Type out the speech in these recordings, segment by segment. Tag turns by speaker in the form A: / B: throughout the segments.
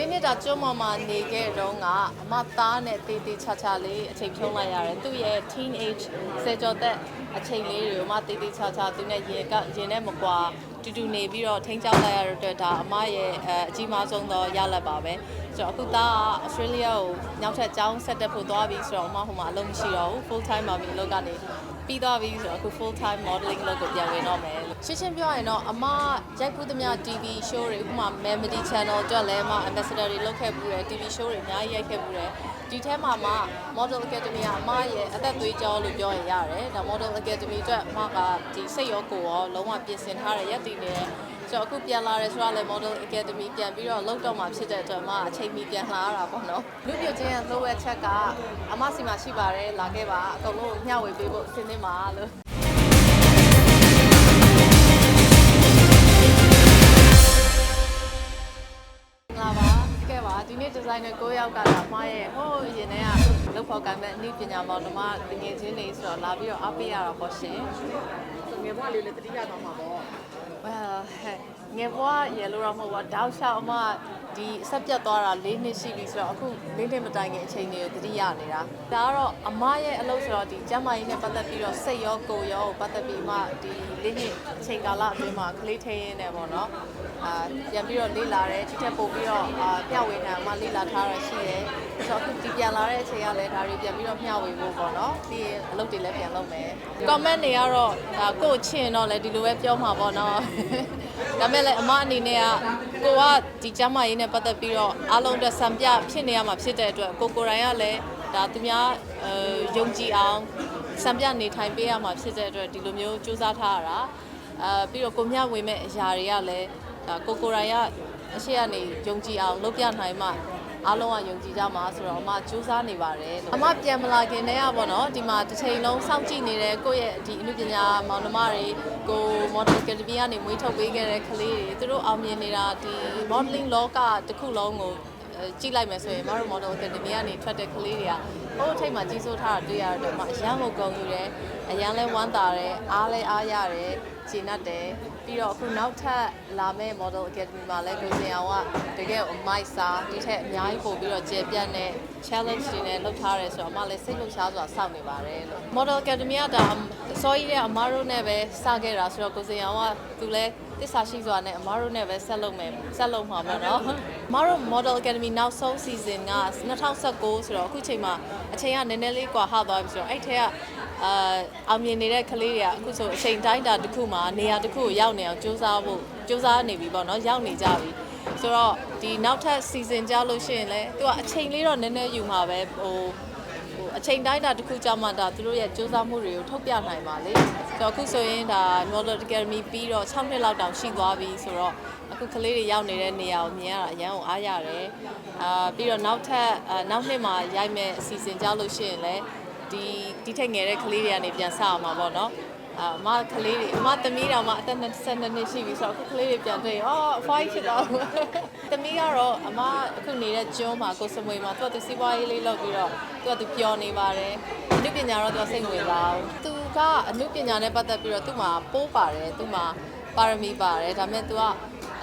A: လေးနှစ်တာကျွန်းပေါ်မှာနေခဲ့တော့ကအမသားနဲ့တေးသေးချာချာလေးအချိန်ဖြုံးလိုက်ရတယ်သူ့ရဲ့ teenage ဆယ်ကျော်သက်အချိန်လေးတွေကိုအမတေးသေးချာချာသူနဲ့ရင်ကရင်နဲ့မကွာတူတူနေပြီးတော့ထိန်းချောက်လိုက်ရတဲ့အတွက်ဒါအမရဲ့အအကြီးမားဆုံးသောရလဒ်ပါပဲဆိုတော့အခုသားက Australia ကိုနောက်ထပ်ကျောင်းဆက်တက်ဖို့သွားပြီးဆိုတော့အမဟိုမှာအလုပ်မရှိတော့ဘူး full time ပါပြီအလုပ်ကနေ ပြီးသွားပြီဆိုတော့အခု full time modeling လုပ်ကိုပြန်ဝင်တော့မယ်လို့ရှင်းရှင်းပြောရရင်တော့အမရိုက်ဖူးသမျှ TV show တွေဥပမာ Melody Channel အတွက်လည်းအမ ambassador တွေလုပ်ခဲ့ပူတယ် TV show တွေအများကြီးရိုက်ခဲ့ပူတယ် ဒီထဲမှာမှ Model Academy ကအမရဲ့အသက်သွေးကြောလို့ပြောရင်ရတယ်ဒါ Model Academy အတွက်အမကဒီစိတ်ရောကိုယ်ရောလုံးဝပြင်ဆင်ထားတဲ့ရက်တည်နေတယ်ဆိုတော့အခုပြန်လာရဲဆိုတော့လေ Model Academy ပြန်ပြီးတော့လောက်တော့မှဖြစ်တဲ့အတွက်အမအချိန်မီပြန်လာရတာပေါ့နော်လူပြချင်းရဲ့လှုပ်ဝက်ချက်ကအမစီမှာရှိပါတယ်လာခဲ့ပါအကုန်လုံးကိုမျှဝေပေးဖို့အစီအစဉ်ပါလို့လာ ဒီနေ့ဒီဇိုင်နာ9ယောက်ကလာမှားရဲ့ဟိုးရင်ထဲကလောက်ဖို့ကံမဲ့အနည်းပညာမောင်နှမငယ်ချင်းတွေဆိုတော့လာပြီးတော့အားပေးရတာပေါ့ရှင်
B: ငယ်ဘွားလေးလည်းတတိယသွားမှာပေါ့
A: well ဟဲ့ ငယ်ဘွားရေလို့တော့မဟုတ်ပါတောက်လျှောက်အမဒီအဆက်ပြတ်သွားတာ၄နှစ်ရှိပြီဆိုတော့အခု၄နှစ်မတိုင်ခင်အချိန်တွေကိုတတိယနေတာဒါကတော့အမရဲ့အလုပ်ဆိုတော့ဒီကျမ်းမာရေးနဲ့ပတ်သက်ပြီးတော့စိတ်ရောကိုယ်ရောကိုပတ်သက်ပြီးမှဒီ၄နှစ်အချိန်ကာလအတွင်းမှာကလေးထိန်းရင်းနဲ့ပေါ့နော်အာပြန်ပြီးတော့လေ့လာတယ်ဒီထက်ပိုပြီးတော့အာမျှဝေနိုင်မှလေ့လာထားရရှိတယ်ဆိုတော့အခုဒီပြန်လာတဲ့အချိန်ကလည်းဒါတွေပြန်ပြီးတော့မျှဝေဖို့ပေါ့နော်ပြီးရင်အလုပ်တွေလည်းပြန်လုပ်မယ် comment တွေကတော့ဒါကိုယ့်ချင်တော့လည်းဒီလိုပဲပြောမှာပေါ့နော် ဒါပေမဲ့လည်းအမအနေနဲ့ကကိုကဒီကျမ်းမာရေးနဲ့ပတ်သက်ပြီးတော့အားလုံးအတွက်စံပြဖြစ်နေရမှာဖြစ်တဲ့အတွက်ကိုကိုယ်တိုင်ကလည်းဒါသူများအဲယုံကြည်အောင်စံပြနေထိုင်ပေးရမှာဖြစ်တဲ့အတွက်ဒီလိုမျိုးစူးစမ်းထားရတာအဲပြီးတော့ကိုမျှဝေမဲ့အရာတွေကလည်းဒါကိုကိုယ်တိုင်ကအရှိကနေယုံကြည်အောင်လုပ်ပြနိုင်မှ အားလုံးကယုံကြည်ကြမှာဆိုတော့အမစူးစမ်းနေပါတယ်လို့အမပြန်မလာခင်တည်းကပေါ့နော်ဒီမှာတစ်ချိန်လုံးစောင့်ကြည့်နေတဲ့ကိုယ့်ရဲ့ဒီအမှုပညာမောင်နှမတွေကို model academy ကနေမွေးထုတ်ပေးခဲ့တဲ့ကလေးတွေသူတို့အောင်မြင်နေတာဒီ modeling လောကတစ်ခုလုံးကိုအဲ ကြည့်လိုက်မယ်ဆိုရင်မတို့ model academy ကနေထွက်တဲ့ကလေးတွေကဟိုအထိတ်မှာကြီးစိုးထားတာတွေ့ရတော့မှအရန်ကိုဂုဏ်ယူတယ်အရန်လဲဝမ်းသာတယ်အားလဲအားရတယ်ခြေနှက်တယ်ပြီးတော့အခုနောက်ထပ်လာမယ့် model academy မှာလဲကိုစင်အောင်ကတကယ်အမိုက်စားဒီထက်အများကြီးပို့ပြီးတော့ကျေပြတ်တဲ့ challenge တွေနဲ့လုပ်ထားရဲဆိုတော့အမလည်းစိတ်လှုပ်ရှားစွာစောင့်နေပါတယ်လို့ model academy ကဒါအ စောကြီးတဲ့အမတို့နဲ့ပဲစခဲ့တာဆိုတော့ကိုစင်အောင်ကသူလည်းတစ္ဆာရှိစွာနဲ့အမတို့နဲ့ပဲဆက်လုပ်မယ်ဆက်လုပ်မှာပေါ့နော်အမတို့ model academy နောက်ဆုံး season က2019ဆိုတော့အခုချိန်မှာအချိန်ကနည်းနည်းလေးကွာဟသွားပြီဆိုတော့အဲ့ထက်ကအာအောင်မြင်နေတဲ့ကလေးတွေကအခုဆိုအချိန်တိုင်းတာတစ်ခုမှာနေရာတစ်ခုကိုရောက်နေအောင်စူးစမ်းဖို့စူးစမ်းနေပြီပေါ့နော်ရောက်နေကြပြီဆိုတော့ဒီနောက်ထပ် season ကြောက်လို့ရှိရင်လည်းသူကအချိန်လေးတော့နည်းနည်းယူမှာပဲဟို ဟိုအချိန်တိုင်းတာတစ်ခုကြာမှဒါသူတို့ရဲ့စူးစမ်းမှုတွေကိုထုတ်ပြနိုင်ပါလေဆိုတော့အခုဆိုရင်ဒါ Model Academy ပြီးတော့6နှစ်လောက်တောင်ရှိသွားပြီဆိုတော့အခုကလေးတွေရောက်နေတဲ့နေရာကိုမြင်ရတာအရန်ကိုအားရတယ်အာပြီးတော့နောက်ထပ်အာနောက်နှစ်မှာရိုက်မဲ့အစီအစဉ်ကြောက်လို့ရှိရင်လည်းဒီဒီထက်ငယ်တဲ့ကလေးတွေကနေပြန်စအောင်မှာပေါ့နော် အာအမကလေးတွေအမသမီးတော်မှအသက်22နှစ်ရှိပြီဆိုတော့အခုကလေးတွေပြန်တွေ့အော်အဖွားကြီးဖြစ်တော့သမီးကတော့အမအခုနေတဲ့ကျွန်းမှာကိုစမွေမှာသူကသူစီးပွားရေးလေးလုပ်ပြီးတော့သူကသူပျော်နေပါတယ်အနုပညာတော့သူကစိတ်ဝင်စားဘူးသူ ကအနုပညာနဲ့ပတ်သက်ပြီးတော့သူ့မှာပိုးပါတယ်သူ့မှာပါရမီပါတယ်ဒါပေမဲ့သူက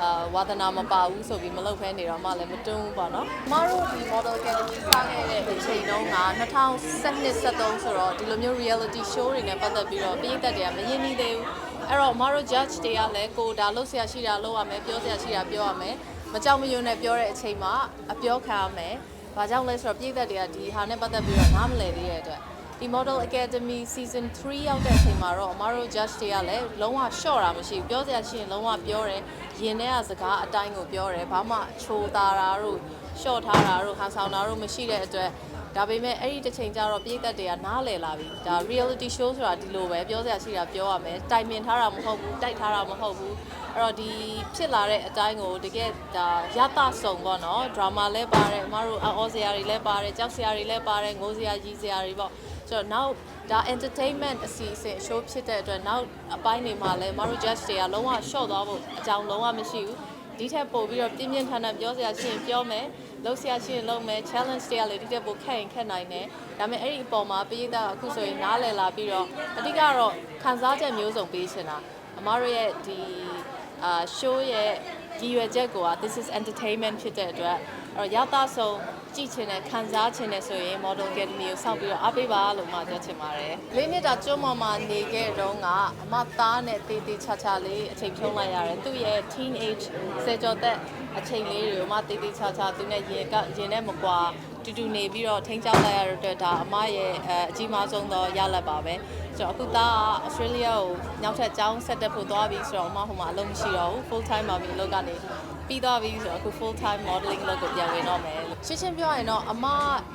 A: အာဝါသနာမပါဘူးဆိုပြီးမလုပ်ဖဲနေတော့မှလည်းမတွန်းဘူးပေါ့နော်။မတို့ဒီ Model Academy စခဲ့တဲ့အချိန်တုန်းက2012 73ဆိုတော့ဒီလိုမျိုး reality show တွေနဲ့ပတ်သက်ပြီးတော့ပြည်သက်တွေကမရင်းနှီးသေးဘူး။အဲ့တော့မတို့ judge တွေကလည်းကိုဒါလုပ်ဆရာရှိတာလုပ်ရမယ်ပြောဆရာရှိတာပြောရမယ်။မကြောက်မရွံ့နဲ့ပြောတဲ့အချိန်မှာအပြောခံရမယ်။ဘာကြောင့်လဲဆိုတော့ပြည်သက်တွေကဒီဟာနဲ့ပတ်သက်ပြီးတော့နားမလည်သေးတဲ့အတွက် ဒီ Model Academy Season 3ရောက်တဲ့အချိန်မှာတော့အမတို့ judge တွေကလည်းလုံးဝ short တာမရှိဘူးပြောစရာရှိရင်လုံးဝပြောတယ်ရင်ထဲကစကားအတိုင်းကိုပြောတယ်ဘာမှချိုးသားတာတို့ short ထားတာတို့ဟန်ဆောင်တာတို့မရှိတဲ့အတွက်ဒါပေမဲ့အဲ့ဒီတစ်ချိန်ကျတော့ပြည်သက်တွေကနားလည်လာပြီဒါ reality show ဆိုတာဒီလိုပဲပြောစရာရှိတာပြောရမယ်တိုင်ပင်ထားတာမဟုတ်ဘူးတိုက်ထားတာမဟုတ်ဘူးအဲ့တော့ဒီဖြစ်လာတဲ့အတိုင်းကိုတကယ်ဒါရတဆုံပေါ့နော် drama လည်းပါတယ်အမတို့အော်စရာတွေလည်းပါတယ်ကြောက်စရာတွေလည်းပါတယ်ငိုစရာကြီးစရာတွေပေါ့ ဆိုတော့နောက်ဒါ entertainment အစီအစဉ် show ဖြစ်တဲ့အတွက်နောက်အပိုင်းတွေမှာလည်းမတို့ judge တွေကလုံးဝ short သွားဖို့အကြောင်းလုံးဝမရှိဘူးဒီထက်ပိုပြီးတော့ပြင်းပြင်းထန်ထန်ပြောစရာရှိရင်ပြောမယ်လုပ်စရာရှိရင်လုပ်မယ် challenge တွေကလည်းဒီထက်ပိုခက်ရင်ခက်နိုင်တယ်ဒါပေမဲ့အဲ့ဒီအပေါ်မှာပြည်သားအခုဆိုရင်နားလည်လာပြီးတော့အဓိကတော့ခံစားချက်မျိုးစုံပေးချင်တာအမတို့ရဲ့ဒီအာ show ရဲ့ကြီးရွယ်ချက်ကိုက this is entertainment ဖြစ်တဲ့အတွက်အဲ့တော့ရောက်သားဆုံး ကြည့်ချင်တဲ့ခံစားချင်တဲ့ဆိုရင် Model Academy ကိုစောင့်ပြီးတော့အားပေးပါလို့မှပြောချင်ပါတယ်။လေးနှစ်တာကျွန်းပေါ်မှာနေခဲ့တော့ကအမသားနဲ့တေးသေးချာချာလေးအချိန်ဖြုံးလိုက်ရတယ်။သူ့ရဲ့ teenage ဆယ်ကျော်သက်အချိန်လေးတွေကိုမှတေးသေးချာချာသူနဲ့ရေကရင်နဲ့မကွာ တူတူနေပြီးတော့ထိန်းချောင်းလိုက်ရတဲ့အတွက်ဒါအမရဲ့အဲအကြီးမားဆုံးသောရလဒ်ပါပဲ။ဆိုတော့အခုသားက Australia ကိုနောက်ထပ်ကျောင်းဆက်တက်ဖို့သွားပြီးဆိုတော့အမဟိုမှာအလုပ်မရှိတော့ဘူး full time ပါပြီအလုပ်ကနေပြီးသွားပြီဆိုတော့အခု full time modeling လုပ်ကိုပြန်ဝင်တော့မယ်လို့ရှင်းရှင်းပြောရရင်တော့အမ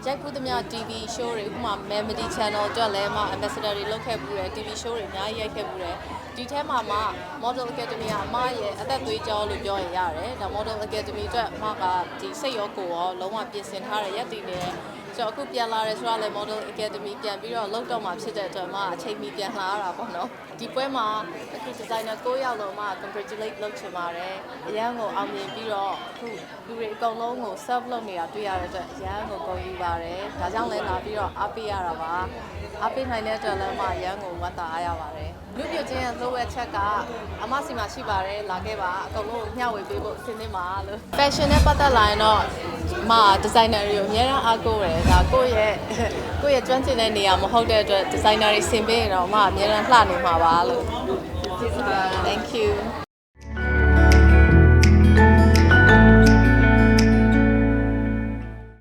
A: ရိုက်ကူးသမျှ TV show တွေဥပမာ Melody Channel အတွက်လည်းအမ ambassador တွေလုပ်ခဲ့ပူတယ် TV show တွေအများကြီးရိုက်ခဲ့ပူတယ် ဒီထဲမှာမှ Model Academy ကအမရဲ့အသက်သွေးကြောလို့ပြောရင်ရတယ်ဒါ Model Academy အတွက်အမကဒီစိတ်ရောကိုယ်ရောလုံးဝပြင်ဆင်ထားတဲ့ရက်တည်နေတယ်ဆိုတော့အခုပြန်လာရဲဆိုတော့လည်း Model Academy ပြန်ပြီးတော့လောက်တော့မှဖြစ်တဲ့အတွက်မှအချိန်မီပြန်လာရတာပေါ့နော်ဒီပွဲမှာအခု designer 9ယောက်လုံးမှ congratulate လုပ်ချင်ပါတယ်အရန်ကိုအောင်မြင်ပြီးတော့အခုလူတွေအကုန်လုံးကို serve လုပ်နေတာတွေ့ရတဲ့အတွက်အရန်ကိုဂုဏ်ယူပါတယ်ဒါကြောင့်လည်းလာပြီးတော့အားပေးရတာပါအားပေးနိုင်တဲ့အတွက်လည်းမှအရန်ကိုဝမ်းသာအားရပါတယ်လူပြချင်းရဲ့ low ချက်ကအမစီမှာရှိပါတယ်လာခဲ့ပါအကုန်လုံးကိုမျှဝေပေးဖို့အစီအစဉ်ပါလို့ fashion နဲ့ပတ်သက်လာရင်တော့မ designer တွေကိုအများအားအားကိုးတယ်ဒါကိုယ့်ရဲ့ကိုယ့်ရဲ့ကျွမ်းကျင်တဲ့နေရာမဟုတ်တဲ့အတွက် designer တွေဆင်ပေးရင်တော့အမအများအားလှနေမှာပါလို့ Thank you